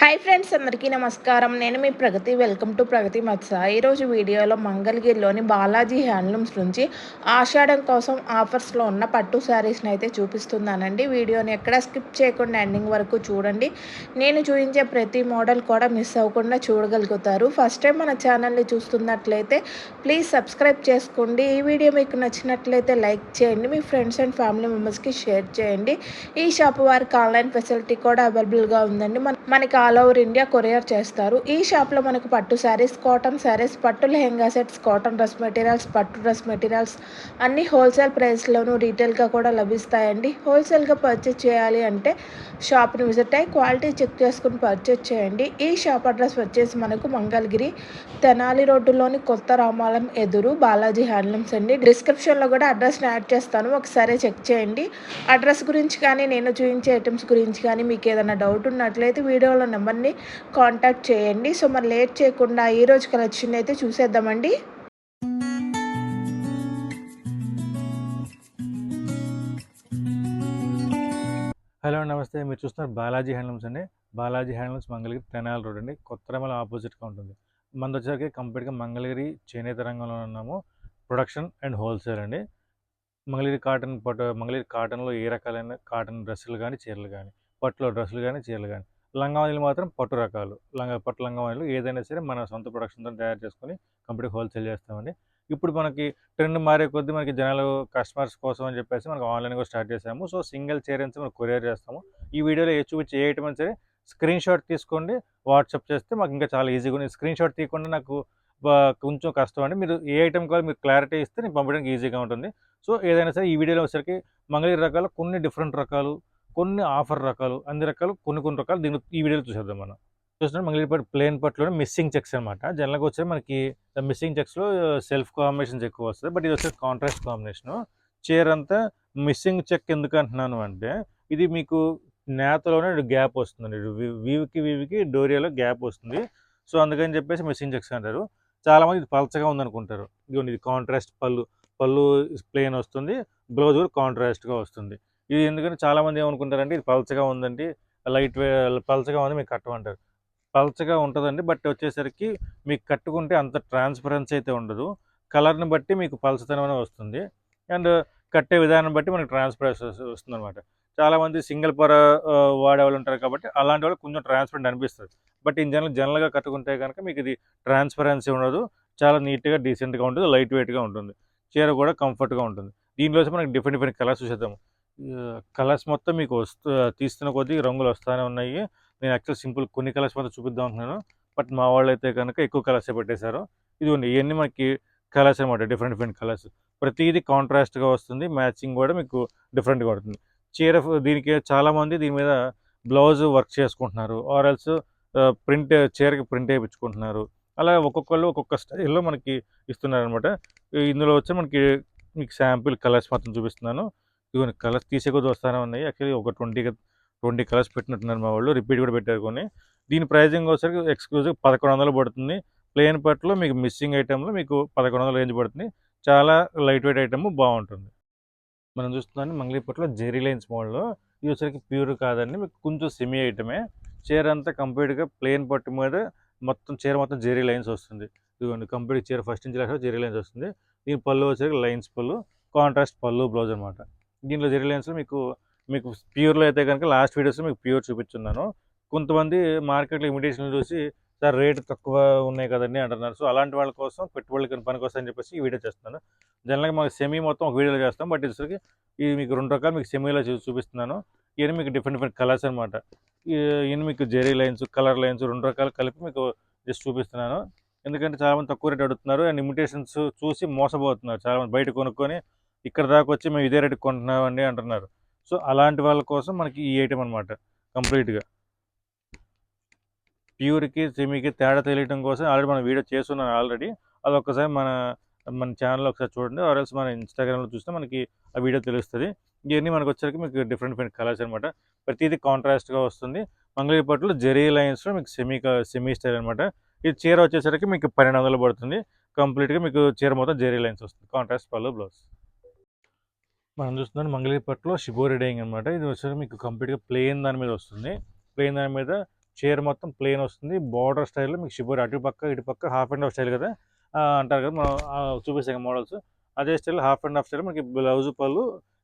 Hi friends అందరికీ నమస్కారం. నేను మీ ప్రగతి. వెల్కమ్ టు ప్రగతి మత్స. ఈరోజు వీడియోలో మంగళగిరిలోని బాలాజీ హ్యాండ్లూమ్స్ నుంచి ఆషాఢం కోసం ఆఫర్స్లో ఉన్న పట్టు శారీస్ని అయితే చూపిస్తున్నానండి. వీడియోని ఎక్కడ స్కిప్ చేయకుండా ఎండింగ్ వరకు చూడండి. నేను చూపించే ప్రతి మోడల్ కూడా మిస్ అవ్వకుండా చూడగలుగుతారు. ఫస్ట్ టైం మన ఛానల్ని చూస్తున్నట్లయితే ప్లీజ్ సబ్స్క్రైబ్ చేసుకోండి. ఈ వీడియో మీకు నచ్చినట్లయితే లైక్ చేయండి. మీ ఫ్రెండ్స్ అండ్ ఫ్యామిలీ మెంబర్స్కి షేర్ చేయండి. ఈ షాప్ వారికి ఆన్లైన్ ఫెసిలిటీ కూడా అవైలబుల్గా ఉందండి. మన మనకి ఆల్ ఓవర్ ఇండియా కొరియర్ చేస్తారు. ఈ షాప్లో మనకు పట్టు శారీస్ కాటన్ శారీస్ పట్టు lehenga sets cotton dress materials పట్టు డ్రెస్ మెటీరియల్స్ అన్ని హోల్సేల్ ప్రైస్లోనూ రీటైల్గా కూడా లభిస్తాయండి. హోల్సేల్గా పర్చేస్ చేయాలి అంటే షాప్ని విజిట్ అయ్యి క్వాలిటీ చెక్ చేసుకుని పర్చేస్ చేయండి. ఈ షాప్ అడ్రస్ వచ్చేసి మనకు మంగళగిరి తెనాలి రోడ్డులోని కొత్త రామాలయం ఎదురు బాలాజీ హ్యాండ్లూమ్స్ అండి. డిస్క్రిప్షన్లో కూడా అడ్రస్ని యాడ్ చేస్తాను. ఒకసారి చెక్ చేయండి. అడ్రస్ గురించి కానీ నేను చూపించే ఐటమ్స్ గురించి కానీ మీకు ఏదైనా డౌట్ ఉన్నట్లయితే వీడియోలో నెంబర్ని కాంటాక్ట్ చేయండి. సో మరి లేట్ చేయకుండా ఈరోజు కలెక్షన్ అయితే చూసేద్దామండి. హలో నమస్తే. మీరు చూస్తున్నారు బాలాజీ హ్యాండ్లూమ్స్ అండి. బాలాజీ హ్యాండ్లూమ్స్ మంగళగిరి తెనాలి రోడ్ అండి. కొత్తరమల ఆపోజిట్గా ఉంటుంది. మనది వచ్చేసరికి కంప్లీట్గా మంగళగిరి చేనేత రంగంలో ఉన్నాము. ప్రొడక్షన్ అండ్ హోల్సేల్ అండి. మంగళగిరి కాటన్ పట్టు మంగళగిరి కాటన్లో ఏ రకాలైన కాటన్ డ్రెస్సులు కానీ చీరలు కానీ పట్టులో డ్రెస్సులు కానీ చీరలు కానీ లంగావణిలు మాత్రం పట్టు రకాలు. లంగా పట్టు లంగావణిలు ఏదైనా సరే మన సొంత ప్రొడక్షన్తో తయారు చేసుకొని కంపెనీ హోల్సేల్ చేస్తామండి. ఇప్పుడు మనకి ట్రెండ్ మారే కొద్దీ మనకి జనాలు కస్టమర్స్ కోసం అని చెప్పేసి మనకి ఆన్లైన్ కూడా స్టార్ట్ చేసాము సో సింగిల్ చైర్ మనం కొరియర్ చేస్తాము. ఈ వీడియోలో ఏ చూపించి ఏ ఐటమ్ సరే స్క్రీన్ షాట్ తీసుకోండి వాట్సాప్ చేస్తే మాకు ఇంకా చాలా ఈజీగా ఉంది స్క్రీన్ షాట్ తీయకుండా నాకు కొంచెం కష్టం అండి. మీరు ఏ ఐటమ్ కావాలి మీరు క్లారిటీ ఇస్తే నేను పంపడానికి ఈజీగా ఉంటుంది. సో ఏదైనా సరే ఈ వీడియోలో వచ్చేసరికి మంగళగిరి రకాలు కొన్ని డిఫరెంట్ రకాలు కొన్ని ఆఫర్ రకాలు అన్ని రకాలు కొన్ని కొన్ని రకాలు దీని ఈ వీడియోలో చూసేద్దాం మనం. చూస్తున్నాం మంగళగిరి ప్లేన్ పట్టులో మిస్సింగ్ చెక్స్ అనమాట జనరల్గా వచ్చే మనకి మిస్సింగ్ చెక్స్లో సెల్ఫ్ కాంబినేషన్స్ ఎక్కువ వస్తుంది బట్ ఇది వచ్చేసి కాంట్రాస్ట్ కాంబినేషన్. చీర అంతా మిస్సింగ్ చెక్ ఎందుకు అంటున్నాను అంటే ఇది మీకు నేతలోనే గ్యాప్ వస్తుంది వీవికి వీవికి డోరియాలో గ్యాప్ వస్తుంది. సో అందుకని చెప్పేసి మిస్సింగ్ చెక్స్ అంటారు. చాలామంది ఇది పలచగా ఉందనుకుంటారు. ఇదిగోండి ఇది కాంట్రాస్ట్ పళ్ళు పళ్ళు ప్లేన్ వస్తుంది. బ్లౌజ్ కూడా కాంట్రాస్ట్గా వస్తుంది. ఇది ఎందుకంటే చాలామంది ఏమనుకుంటారంటే ఇది పలచగా ఉందండి లైట్ వే పలచగా ఉంది మీకు కట్టమంటారు. పలచగా ఉంటుందండి బట్ వచ్చేసరికి మీకు కట్టుకుంటే అంత ట్రాన్స్పరెన్సీ అయితే ఉండదు. కలర్ని బట్టి మీకు పలచతనం వస్తుంది. అండ్ కట్టే విధానం బట్టి మనకి ట్రాన్స్పరెన్స్ వస్తుంది అనమాట చాలామంది సింగిల్ పొర వాడే వాళ్ళు ఉంటారు కాబట్టి అలాంటి వాళ్ళు కొంచెం ట్రాన్స్పరెంట్ అనిపిస్తుంది. బట్ ఇన్ జనరల్ జనరల్గా కట్టుకుంటే కనుక మీకు ఇది ట్రాన్స్పరెన్సీ ఉండదు. చాలా నీట్గా డీసెంట్గా ఉంటుంది లైట్ వెయిట్గా ఉంటుంది. చీర కూడా కంఫర్ట్గా ఉంటుంది. దీనిలో మనకి డిఫరెంట్ డిఫరెంట్ కలర్స్ చూసేద్దాము. కలర్స్ మొత్తం మీకు వస్తూ తీస్తున్న కొద్దీ రంగులు వస్తూనే ఉన్నాయి. నేను యాక్చువల్ సింపుల్ కొన్ని కలర్స్ మాత్రం చూపిద్దాం అనుకున్నాను బట్ మా వాళ్ళు అయితే కనుక ఎక్కువ కలర్సే పెట్టేశారు. ఇదిగోండి ఇవన్నీ మనకి కలర్స్ అనమాట డిఫరెంట్ డిఫరెంట్ కలర్స్ ప్రతిదీ కాంట్రాస్ట్గా వస్తుంది. మ్యాచింగ్ కూడా మీకు డిఫరెంట్గా ఉంటుంది చీర దీనికి చాలామంది దీని మీద బ్లౌజ్ వర్క్ చేసుకుంటున్నారు. ఆర్ఎల్స్ ప్రింట్ చీరకి ప్రింట్ వేయించుకుంటున్నారు. అలా ఒక్కొక్కళ్ళు ఒక్కొక్క స్టైల్లో మనకి ఇస్తున్నారు అనమాట ఇందులో వచ్చి మనకి మీకు శాంపిల్ కలర్స్ మాత్రం చూపిస్తున్నాను. ఇదిగోండి కలర్స్ తీసే కొద్ది వస్తానే ఉన్నాయి. యాక్చువల్లీ ఒక ట్వంటీ ట్వంటీ కలర్స్ పెట్టినట్టున్నారు మా వాళ్ళు. రిపీట్ కూడా పెట్టారు కొన్ని. దీని ప్రైజింగ్ వచ్చేసరికి ఎక్స్క్లూజివ్ పదకొండు వందలు పడుతుంది. ప్లేన్ పట్లో మీకు మిస్సింగ్ ఐటెంలో మీకు పదకొండు వందల రేంజ్ పడుతుంది. చాలా లైట్ వెయిట్ ఐటమ్ బాగుంటుంది. మనం చూస్తున్నాం మంగళీపట్లో జెరీ లైన్స్ మోడల్లో ఇది వచ్చరికి ప్యూర్ కాదండి. మీకు కొంచెం సెమీ ఐటమే. చీర అంతా కంప్లీట్గా ప్లేన్ పట్టు మీద మొత్తం చీర మొత్తం జెరీ లైన్స్ వస్తుంది. ఇదిగోండి కంప్లీట్ చీర ఫస్ట్ నుంచి లాస్ట్ జెరీ లైన్స్ వస్తుంది. దీని పళ్ళు వచ్చరికి లైన్స్ పళ్ళు కాంట్రాస్ట్ పళ్ళు బ్లౌజ్ అనమాట దీంట్లో జెరీ లైన్స్లో మీకు మీకు ప్యూర్లో అయితే కనుక లాస్ట్ వీడియోస్లో మీకు ప్యూర్ చూపించున్నాను కొంతమంది మార్కెట్లో ఇమిటేషన్లు చూసి సార్ రేట్ తక్కువ ఉన్నాయి కదండి అంటున్నారు. సో అలాంటి వాళ్ళ కోసం పెట్టుబడులకి కోసం అని చెప్పేసి ఈ వీడియో చేస్తున్నాను. జనరల్గా మాకు సెమీ మొత్తం ఒక వీడియోలో చేస్తాం. బట్ ఇసరికి ఇది మీకు రెండు రకాలు మీకు సెమీలో చూపిస్తున్నాను. ఇవన్నీ మీకు డిఫరెంట్ డిఫరెంట్ కలర్స్ అనమాట ఇవన్నీ మీకు జెరీ లైన్స్ కలర్ లైన్స్ రెండు రకాలు కలిపి మీకు జస్ట్ చూపిస్తున్నాను. ఎందుకంటే చాలామంది తక్కువ రేట్ అడుగుతున్నారు. అండ్ ఇమిటేషన్స్ చూసి మోసపోతున్నారు. చాలామంది బయట కొనుక్కొని ఇక్కడ దాకా వచ్చి మేము ఇదే రేటుకి కొంటున్నామండి అంటున్నారు. సో అలాంటి వాళ్ళ కోసం మనకి ఈ ఐటెం అనమాట కంప్లీట్గా. ప్యూర్కి సెమీకి తేడా తెలియటం కోసం ఆల్రెడీ మనం వీడియో చేస్తున్నాను ఆల్రెడీ. అది ఒక్కసారి మన మన ఛానల్లో ఒకసారి చూడండి ఆర్ఎల్స్ మన ఇన్స్టాగ్రామ్లో చూస్తే మనకి ఆ వీడియో తెలుస్తుంది. ఇవన్నీ మనకు వచ్చరికి మీకు డిఫరెంట్ డిఫరెంట్ కలర్స్ అనమాట ప్రతిదీ కాంట్రాస్ట్గా వస్తుంది. మంగళగిరిపట్లో జెరీ లైన్స్లో మీకు సెమీ సెమీ స్టైల్ అనమాట ఈ చీర వచ్చేసరికి మీకు పన్నెండు వందలు పడుతుంది. కంప్లీట్గా మీకు చీర మొత్తం జెరీ లైన్స్ వస్తుంది. కాంట్రాస్ట్ పళ్ళు బ్లౌజ్. మనం చూస్తున్నాం మంగళగిరిపట్లో షిబోరి డైయింగ్ అనమాట ఇది వచ్చేసరికి మీకు కంప్లీట్గా ప్లెయిన్ దాని మీద వస్తుంది. ప్లెయిన్ దాని మీద చైర్ మొత్తం ప్లేన్ వస్తుంది. బార్డర్ స్టైల్లో మీకు షిబోరి అటు పక్క ఇటు పక్క హాఫ్ అండ్ హాఫ్ స్టైల్ కదా. అంటారు కదా మనం చూపిస్తాం మోడల్స్ అదే style half and half style మనకి బ్లౌజ్ పళ్ళు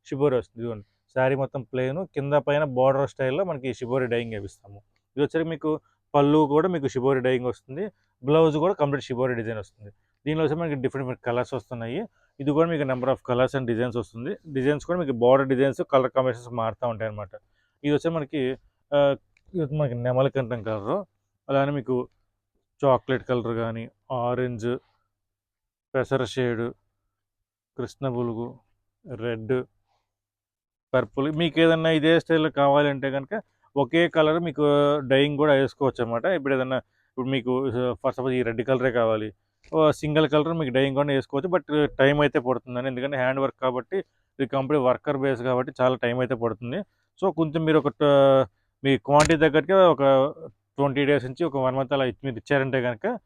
షిబోరి వస్తుంది. ఇదిగోండి. శారీ మొత్తం ప్లేన్ కింద పైన బార్డర్ స్టైల్లో మనకి షిబోరి డైయింగ్ వేపిస్తాము ఇది వచ్చరికి మీకు పళ్ళు కూడా మీకు షిబోరి డైయింగ్ వస్తుంది. బ్లౌజ్ కూడా కంప్లీట్ షిబోరి డిజైన్ వస్తుంది. దీనిలో వచ్చి మనకి డిఫరెంట్ డిఫరెంట్ కలర్స్ వస్తున్నాయి. ఇది కూడా మీకు number of colours and designs వస్తుంది. డిజైన్స్ కూడా మీకు బార్డర్ డిజైన్స్ కలర్ కాంబినేషన్స్ మారుతూ ఉంటాయి అనమాట ఇది వచ్చి మనకి మనకి ఇది వచ్చి మనకి అలానే మీకు చాక్లెట్ కలర్ కానీ ఆరెంజ్ పెసర షేడ్ కృష్ణ బులుగు రెడ్ పర్పుల్ మీకు ఏదన్నా ఇదే స్టైల్లో కావాలంటే కనుక ఒకే కలర్ మీకు డైయింగ్ కూడా వేసుకోవచ్చు అనమాట ఇప్పుడు ఏదన్నా ఇప్పుడు మీకు ఫస్ట్ ఆఫ్ ఆల్ ఈ రెడ్ కలరే కావాలి. సింగిల్ కలర్ మీకు డైయింగ్ కూడా వేసుకోవచ్చు. బట్ టైం అయితే పడుతుందని ఎందుకంటే హ్యాండ్ వర్క్ కాబట్టి ఇది కంప్లీట్ వర్కర్ బేస్ కాబట్టి చాలా టైం అయితే పడుతుంది. సో కొంచెం మీరు ఒక ట- మీ క్వాంటిటీ దగ్గరికి ఒక ట్వంటీ డేస్ నుంచి ఒక వన్ మంత్ అలా మీరు ఇచ్చారంటే కనుక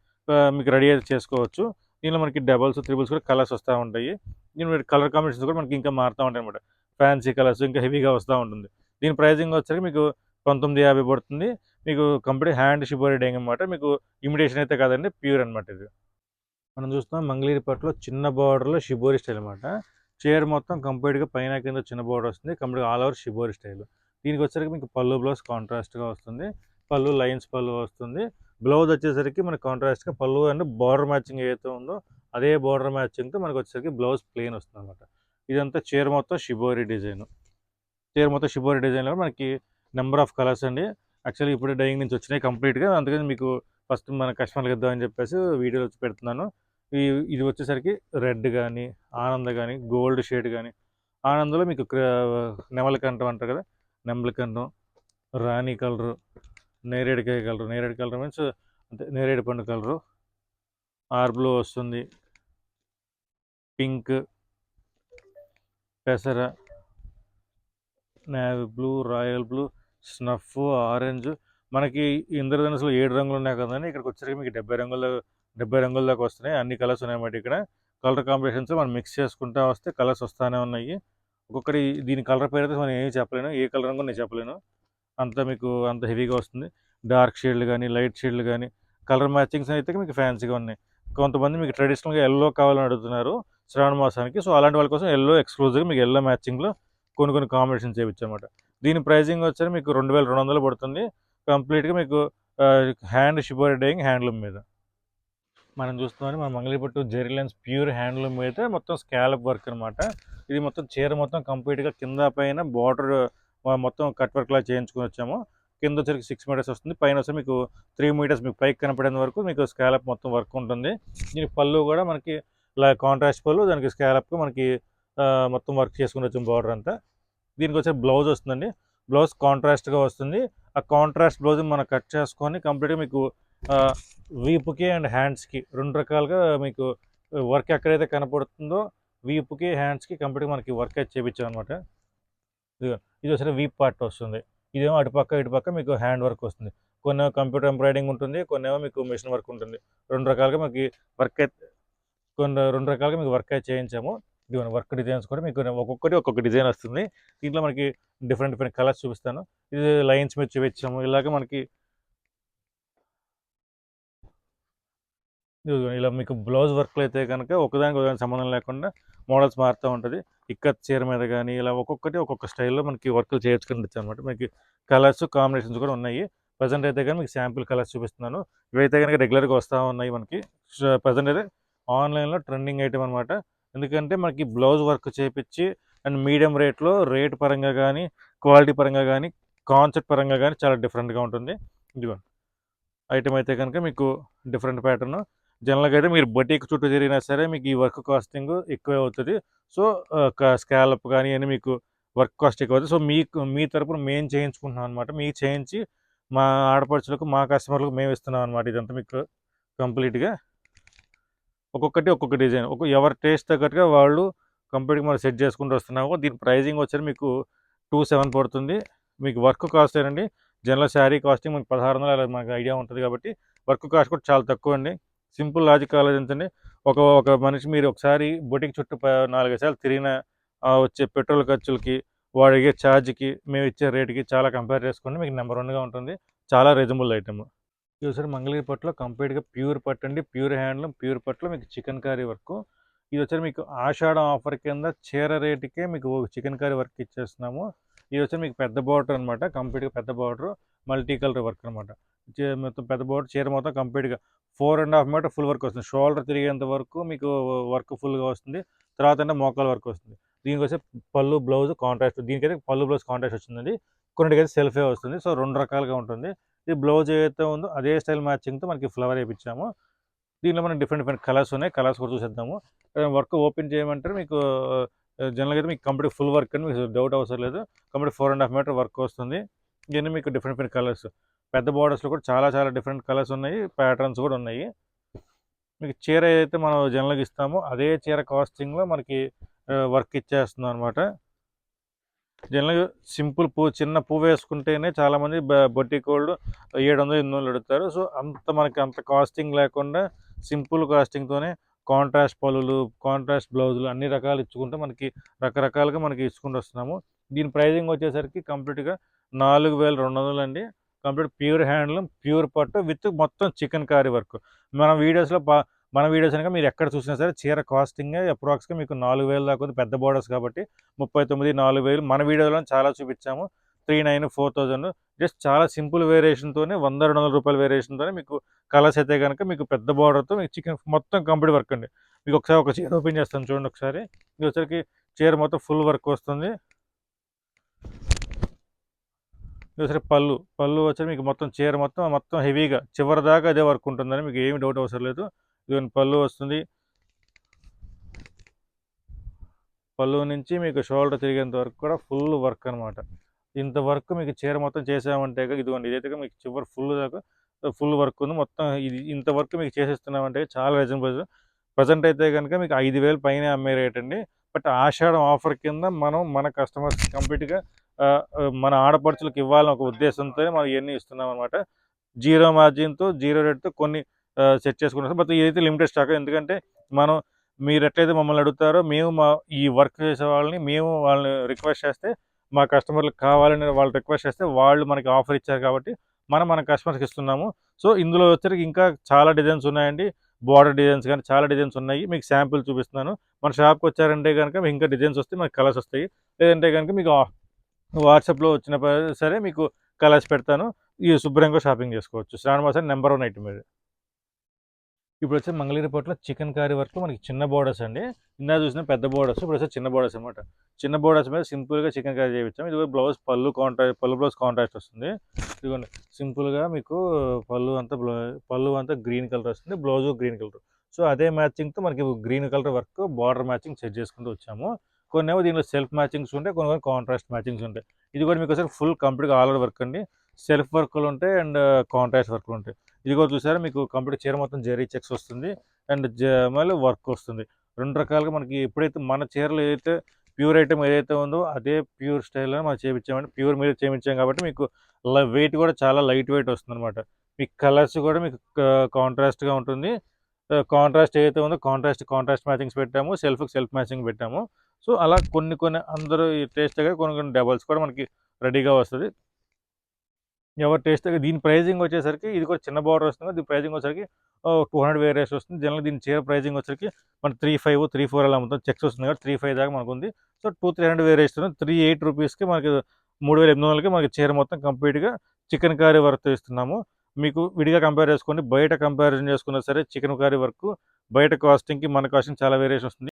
మీకు రెడీ అయితే చేసుకోవచ్చు. దీనిలో మనకి డబల్స్ త్రిబుల్స్ కూడా కలర్స్ వస్తూ ఉంటాయి. దీని మీరు కలర్ కాంబినేషన్స్ కూడా మనకి ఇంకా మారుతూ ఉంటాయి అనమాట ఫ్యాన్సీ కలర్స్ ఇంకా హెవీగా వస్తూ ఉంటుంది. దీని ప్రైజింగ్ వచ్చరికి మీకు పంతొమ్మిది యాభై పడుతుంది. మీకు కంప్లీట్ హ్యాండ్ షిబోరీ డైంగ్ అనమాట మీకు ఇమిటేషన్ అయితే కాదండి ప్యూర్ అనమాట ఇది. మనం చూస్తున్నాం మంగళగిరి పట్టులో చిన్న బార్డర్లో షిబోరి స్టైల్ అనమాట చీర మొత్తం కంప్లీట్గా పైన కింద చిన్న బార్డర్ వస్తుంది. Complete all over shibori style. దీనికి వచ్చేసరికి మీకు పళ్ళు బ్లౌజ్ కాంట్రాస్ట్గా వస్తుంది. పళ్ళు లైన్స్ పళ్ళు వస్తుంది. బ్లౌజ్ వచ్చేసరికి మనకి కాంట్రాస్ట్గా పళ్ళు అండ్ బార్డర్ మ్యాచింగ్ ఏదైతే ఉందో అదే బార్డర్ మ్యాచింగ్తో మనకి వచ్చేసరికి బ్లౌజ్ ప్లెయిన్ వస్తుంది అనమాట ఇదంతా చీర మొత్తం షిబోరి డిజైన్. చీర మొత్తం షిబోరి డిజైన్లో మనకి నెంబర్ ఆఫ్ కలర్స్ అండి. యాక్చువల్లీ ఇప్పుడు డైయింగ్ నుంచి వచ్చినాయి కంప్లీట్గా అందుకని మీకు ఫస్ట్ మన కస్టమర్కి ఇద్దామని చెప్పేసి వీడియోలో వచ్చి పెడుతున్నాను. ఈ ఇది వచ్చేసరికి రెడ్ కానీ ఆనంద కానీ గోల్డ్ షేడ్ కానీ ఆనందలో మీకు క్ర- అంటారు కదా? నెమలకంఠం రాణి కలరు నేరేడుకాయ కలరు. నేరేడు కలర్ మీన్స్ అంటే నేరేడు పండు కలరు. ఆర్ బ్లూ వస్తుంది. పింక్ పెసర navy blue royal blue snuff orange. మనకి ఇంద్రధనుసులో ఏడు రంగులు ఉన్నాయి కదండి. ఇక్కడికి వచ్చేసరికి మీకు డెబ్బై రంగులు డెబ్బై రంగుల దాకా వస్తున్నాయి. అన్ని కలర్స్ ఉన్నాయన్నమాట ఇక్కడ. కలర్ కాంబినేషన్స్ మనం మిక్స్ చేసుకుంటా వస్తే కలర్స్ వస్తూనే ఉన్నాయి. ఒక్కొక్కటి దీని కలర్ పేరు అయితే మనం ఏమీ చెప్పలేను. ఏ కలర్ కూడా నేను చెప్పలేను. అంత మీకు అంత హెవీగా వస్తుంది. డార్క్ షేడ్లు కానీ లైట్ షేడ్లు కానీ కలర్ మ్యాచింగ్స్ అయితే మీకు ఫ్యాన్సీగా ఉన్నాయి. కొంతమంది మీకు ట్రెడిషనల్గా ఎల్లో కావాలని అడుగుతున్నారు శ్రావణ మాసానికి. సో అలాంటి వాళ్ళ కోసం ఎల్లో ఎక్స్క్లూజివ్గా మీకు ఎల్లో మ్యాచింగ్లో కొన్ని కొన్ని కాంబినేషన్స్ చేయించమాట దీని ప్రైజింగ్ వచ్చి మీకు రెండు వేల రెండు వందలు పడుతుంది. కంప్లీట్గా మీకు హ్యాండ్ షిబోర్ డైయింగ్ హ్యాండ్లూమ్ మీద. మనం చూస్తున్నాం మన మంగళపట్టు జెరీలెన్స్ ప్యూర్ హ్యాండ్లూమ్ అయితే మొత్తం స్కాలప్ వర్క్ అనమాట ఇది మొత్తం చీర మొత్తం కంప్లీట్గా కింద పైన బార్డర్ మొత్తం కట్ వర్క్లా చేయించుకుని వచ్చాము. కింద వచ్చరికి సిక్స్ మీటర్స్ వస్తుంది. పైన వస్తే మీకు త్రీ మీటర్స్ మీకు పైకి కనపడేంత వరకు మీకు స్కాలప్ మొత్తం వర్క్ ఉంటుంది. దీనికి పళ్ళు కూడా మనకి ఇలా కాంట్రాస్ట్ పళ్ళు దానికి స్కాలప్కి మనకి మొత్తం వర్క్ చేసుకుని వచ్చాం బార్డర్ అంతా. దీనికి వచ్చే బ్లౌజ్ వస్తుందండి. బ్లౌజ్ కాంట్రాస్ట్గా వస్తుంది. ఆ కాంట్రాస్ట్ బ్లౌజ్ మనం కట్ చేసుకొని కంప్లీట్గా మీకు వీపుకి అండ్ హ్యాండ్స్కి రెండు రకాలుగా మీకు వర్క్ ఎక్కడైతే కనపడుతుందో వీపుకి హ్యాండ్స్కి కంప్లీట్గా మనకి వర్క్ అయితే చేయించాం అనమాట ఇది వచ్చి వీప్ పార్ట్ వస్తుంది. ఇదేమో అటుపక్క ఇటుపక్క మీకు హ్యాండ్ వర్క్ వస్తుంది. కొన్ని కంప్యూటర్ ఎంబ్రాయిడింగ్ ఉంటుంది కొన్ని ఏమో మీకు మిషన్ వర్క్ ఉంటుంది. రెండు రకాలుగా మీకు వర్క్ అయితే కొన్ని రెండు రకాలుగా మీకు వర్క్ అయితే చేయించాము. ఇదిగోండి వర్క్ డిజైన్స్ కూడా మీకు ఒక్కొక్కటి ఒక్కొక్క డిజైన్ వస్తుంది. దీంట్లో మనకి డిఫరెంట్ డిఫరెంట్ కలర్స్ చూపిస్తాను. ఇది లైన్స్ మీద చూపించాము. ఇలాగ మనకి ఇలా మీకు బ్లౌజ్ వర్క్లు అయితే కనుక ఒకదానికి ఒకదానికి సంబంధం లేకుండా మోడల్స్ మారుతూ ఉంటుంది. ఇక్కత్ చీర మీద కానీ ఇలా ఒక్కొక్కటి ఒక్కొక్క స్టైల్లో మనకి వర్క్లు చేయించుకుని అనమాట మీకు కలర్స్ కాంబినేషన్స్ కూడా ఉన్నాయి. ప్రజెంట్ అయితే కానీ మీకు శాంపుల్ కలర్స్ చూపిస్తున్నాను. ఇవైతే కనుక రెగ్యులర్గా వస్తూ ఉన్నాయి మనకి. ప్రజెంట్ అయితే ఆన్లైన్లో ట్రెండింగ్ ఐటమ్ అనమాట ఎందుకంటే మనకి బ్లౌజ్ వర్క్ చేపించి అండ్ మీడియం రేట్లో రేట్ పరంగా కానీ క్వాలిటీ పరంగా కానీ కాన్సెప్ట్ పరంగా కానీ చాలా డిఫరెంట్గా ఉంటుంది. ఇదిగో ఐటమ్ అయితే కనుక మీకు డిఫరెంట్ ప్యాటర్న్ జనరల్గా అయితే మీరు బొటీక్ చుట్టూ జరిగినా సరే మీకు ఈ వర్క్ కాస్టింగ్ ఎక్కువే అవుతుంది. సో ఒక స్కాలప్ కానీ అని మీకు వర్క్ కాస్ట్ ఎక్కువ అవుతుంది. సో మీకు మీ తరపున మేము చేయించుకుంటున్నాం అనమాట మీకు చేయించి మా ఆడపడుచులకు మా కస్టమర్లకు మేము ఇస్తున్నాం అనమాట ఇదంతా మీకు కంప్లీట్గా. ఒక్కొక్కటి ఒక్కొక్క డిజైన్. ఒక ఎవరి టేస్ట్ తగ్గట్టుగా వాళ్ళు కంప్లీట్గా మనం సెట్ చేసుకుంటూ వస్తున్నాము దీని ప్రైజింగ్ వచ్చి మీకు టూ సెవెన్ పడుతుంది. మీకు వర్క్ కాస్ట్ ఏనండి జనరల్ శారీ కాస్టింగ్ మనకి పదహారు వందలు అలా మనకు ఐడియా ఉంటుంది కాబట్టి వర్క్ కాస్ట్ కూడా చాలా తక్కువ అండి సింపుల్ లాజిక్ ఆలోచించండి. ఒక ఒక మనిషి మీరు ఒకసారి బొటిక్ చుట్టూ నాలుగైదు సార్లు తిరిగిన వచ్చే పెట్రోల్ ఖర్చులకి వాడిగే ఛార్జ్కి మేము ఇచ్చే రేటుకి చాలా కంపేర్ చేసుకుంటే మీకు నెంబర్ వన్గా ఉంటుంది. చాలా రీజనబుల్ ఐటమ్. ఇది మంగళగిరి పట్లో కంప్లీట్గా ప్యూర్ పట్టు అండి. ప్యూర్ హ్యాండ్లూమ్ ప్యూర్ పట్లో మీకు చికెన్ కర్రీ వర్క్. ఇది వచ్చి మీకు ఆషాఢం ఆఫర్ కింద చీర రేటుకే మీకు చికెన్ కర్రీ వర్క్ ఇచ్చేస్తున్నాము. ఇది వచ్చి మీకు పెద్ద బార్డర్ అనమాట కంప్లీట్గా పెద్ద బార్డర్ మల్టీ కలర్ వర్క్ అనమాట మొత్తం పెద్ద బార్డర్ చీర మొత్తం కంప్లీట్గా four and half metre full work వస్తుంది. షోల్డర్ తిరిగేంత వరకు మీకు వర్క్ ఫుల్గా వస్తుంది. తర్వాత అంటే మోకాల వర్క్ వస్తుంది. దీనికి పళ్ళు బ్లౌజ్ కాంట్రాస్ట్ దీనికైతే పళ్ళు బ్లౌజ్ కాంట్రాస్ట్ వచ్చిందండి. కొన్నిటికైతే సెల్ఫే వస్తుంది. సో రెండు రకాలుగా ఉంటుంది. ఇది బ్లౌజ్ ఏదైతే ఉందో అదే స్టైల్ మ్యాచింగ్తో మనకి ఫ్లవర్ వేయించాము దీనిలో మనకి డిఫరెంట్ డిఫరెంట్ కలర్స్ ఉన్నాయి. కలర్స్ కూడా చూసేద్దాము. వర్క్ ఓపెన్ చేయమంటారు మీకు జనరల్గా అయితే మీకు కంప్లీట్ ఫుల్ వర్క్ అని మీకు డౌట్ అవసరం లేదు. Complete four and half metre work వస్తుంది. ఇవన్నీ మీకు డిఫరెంట్ డిఫరెంట్ కలర్స్. పెద్ద బార్డర్స్లో కూడా చాలా చాలా డిఫరెంట్ కలర్స్ ఉన్నాయి ప్యాటర్న్స్ కూడా ఉన్నాయి. మీకు చీర ఏదైతే మనం జనరల్గా ఇస్తామో అదే చీర కాస్టింగ్లో మనకి వర్క్ ఇచ్చేస్తున్నాం అనమాట జనరల్గా సింపుల్ పువ్వు చిన్న పువ్వు వేసుకుంటేనే చాలామంది బొట్టి కోళ్ళు ఏడు వందలు ఎనిమిది వందలు అడుగుతారు. సో అంత మనకి అంత కాస్టింగ్ లేకుండా సింపుల్ కాస్టింగ్తోనే కాంట్రాస్ట్ పలులు కాంట్రాస్ట్ బ్లౌజులు అన్ని రకాలు ఇచ్చుకుంటే మనకి రకరకాలుగా మనకి ఇచ్చుకుంటూ వస్తున్నాము. దీని ప్రైజింగ్ వచ్చేసరికి కంప్లీట్గా నాలుగు వేల రెండు వందలు అండి. కంప్లీట్ ప్యూర్ హ్యాండ్లూమ్ ప్యూర్ పట్టు విత్ మొత్తం చికెన్ కారీ వర్క్. మన వీడియోస్లో మన వీడియోస్ కనుక మీరు ఎక్కడ చూసినా సరే చీర కాస్టింగ్ అప్రాక్స్గా మీకు నాలుగు వేలు దాకా ఉంది. పెద్ద బోర్డర్స్ కాబట్టి ముప్పై తొమ్మిది నాలుగు వేలు. మన వీడియోలో చాలా చూపించాము. Three nine four thousand. Just చాలా సింపుల్ వేరియేషన్తోనే వంద రెండు వందల రూపాయల వేరియేషన్తోనే మీకు కలర్స్ అయితే కనుక మీకు పెద్ద బార్డర్తో మీకు చికెన్ మొత్తం కంప్లీట్ వర్క్ అండి. మీకు ఒకసారి ఒక చీర ఓపెన్ చేస్తాను చూడండి ఒకసారి. ఇది వచ్చరికి చీర మొత్తం ఫుల్ వర్క్ వస్తుంది. ఇది పళ్ళు. పళ్ళు వచ్చి మీకు మొత్తం చీర మొత్తం మొత్తం హెవీగా చివరి దాకా అదే వర్క్ ఉంటుందని మీకు ఏమి డౌట్ అవసరం లేదు. ఇదిగోండి పళ్ళు వస్తుంది. పళ్ళు నుంచి మీకు షోల్డర్ తిరిగేంత వరకు కూడా ఫుల్ వర్క్ అనమాట ఇంత వర్క్ మీకు చీర మొత్తం చేసామంటే ఇదిగోండి ఇదైతే మీకు చివరి ఫుల్ దాకా ఫుల్ వర్క్ ఉంది. మొత్తం ఇది ఇంత వర్క్ మీకు చేసేస్తున్నామంటే చాలా రీజనబుల్. ప్రజెంట్ అయితే కనుక మీకు ఐదు వేలు పైన అమ్మే రేట్ అండి బట్ ఆషాఢం ఆఫర్ కింద మనం మన కస్టమర్స్ కంప్లీట్గా మన ఆడపడుచులకు ఇవ్వాలని ఒక ఉద్దేశంతో మనం ఇవన్నీ ఇస్తున్నాం అనమాట జీరో మార్జిన్తో జీరో రేట్తో కొన్ని సెట్ చేసుకుంటాం బట్ ఇదైతే లిమిటెడ్ స్టాక్ ఎందుకంటే మనం మీరు ఎట్లయితే మమ్మల్ని అడుగుతారో మేము మా ఈ వర్క్ చేసే వాళ్ళని మేము వాళ్ళని రిక్వెస్ట్ చేస్తే మా కస్టమర్లకు కావాలని వాళ్ళు రిక్వెస్ట్ చేస్తే వాళ్ళు మనకి ఆఫర్ ఇచ్చారు కాబట్టి మనం మన కస్టమర్స్కి ఇస్తున్నాము. సో ఇందులో వచ్చరికి ఇంకా చాలా డిజైన్స్ ఉన్నాయండి. బార్డర్ డిజైన్స్ కానీ చాలా డిజైన్స్ ఉన్నాయి. మీకు శాంపుల్ చూపిస్తున్నాను. మన షాప్కి వచ్చారంటే కనుక ఇంకా డిజైన్స్ వస్తాయి మనకి కలర్స్ వస్తాయి. లేదంటే కనుక మీకు వాట్సాప్లో వచ్చిన సరే మీకు కలర్స్ పెడతాను. ఈ శుభ్రంగా షాపింగ్ చేసుకోవచ్చు. శ్రావణ నెంబర్ వన్ ఐటమ్ ఇది. ఇప్పుడు వచ్చే మంగళగిరి చికెన్ కర్రీ వర్క్ మనకి చిన్న బోర్డర్స్ అండి. ఇందా చూసిన పెద్ద బోర్డర్స్ ఇప్పుడు వచ్చి చిన్న బోర్డర్స్ అనమాట చిన్న బోర్డర్స్ మీద సింపుల్గా చికెన్ కర్రీ చేయించాం ఇది బ్లౌజ్ పళ్ళు కాంట్రాక్ట్ పళ్ళు బ్లౌజ్ కాంట్రాక్ట్ వస్తుంది. ఇదిగోండి సింపుల్గా మీకు పళ్ళు అంతా పళ్ళు అంతా గ్రీన్ కలర్ వస్తుంది. Blouse green colour. సో అదే మ్యాచింగ్తో మనకి green colour work border matching set చేసుకుంటూ వచ్చాము. కొన్ని ఏమో దీనిలో సెల్ఫ్ మ్యాచింగ్స్ ఉంటాయి కొన్ని కొన్ని కాంట్రాస్ట్ మ్యాచింగ్స్ ఉంటాయి. ఇది కూడా మీకు ఒకసారి ఫుల్ కంప్లీట్గా ఆల్ వర్క్ అండి. సెల్ఫ్ వర్క్లు ఉంటాయి అండ్ uh, కాంట్రాస్ట్ వర్క్లు ఉంటాయి. ఇది కూడా చూసారా మీకు కంప్లీట్ చీర మొత్తం జరీ చెక్స్ వస్తుంది అండ్ మళ్ళీ వర్క్ వస్తుంది. రెండు రకాలుగా మనకి ఎప్పుడైతే మన చీరలు ఏదైతే ప్యూర్ ఐటమ్ ఏదైతే ఉందో అదే ప్యూర్ స్టైల్లో మనం చేయించామండి ప్యూర్ మీద చేయించాం కాబట్టి మీకు వెయిట్ కూడా చాలా లైట్ వెయిట్ వస్తుంది అనమాట మీకు కలర్స్ కూడా మీకు uh, కాంట్రాస్ట్గా ఉంటుంది. Uh, కాంట్రాస్ట్ ఏదైతే ఉందో కాంట్రాస్ట్ కాంట్రాస్ట్ మ్యాచింగ్స్ పెట్టాము. సెల్ఫ్కి సెల్ఫ్ మ్యాచింగ్ పెట్టాము. సో అలా కొన్ని కొన్ని అందరూ టేస్ట్ దగ్గర కొన్ని కొన్ని డబల్స్ కూడా మనకి రెడీగా వస్తుంది. ఎవరు టేస్ట్ దీని ప్రైజింగ్ వచ్చేసరికి ఇది కూడా చిన్న బార్డర్ వస్తుంది. దీని ప్రైజింగ్ వచ్చేసరికి టూ హండ్రెడ్ వేరియస్ వస్తుంది. జనరల్ దీని చీర ప్రైజింగ్ వచ్చేసరికి మన త్రీ ఫైవ్ త్రీ ఫోర్ అలా అమ్ముతాం చెక్స్ వస్తుంది కాబట్టి త్రీ ఫైవ్ దాకా మనకు ఉంది so two three hundred varies three eight రూపీస్కి మనకి మూడు వేల ఎనిమిది వందలకి మనకి చీర మొత్తం కంప్లీట్గా చికెన్ కర్రీ వర్క్ ఇస్తున్నాము. మీకు విడిగా కంపేర్ చేసుకోండి. బయట కంపారిజన్ చేసుకున్నా సరే చికెన్ కర్రీ వర్క్ బయట కాస్టింగ్కి మన కాస్టింగ్ చాలా వేరియేషన్ వస్తుంది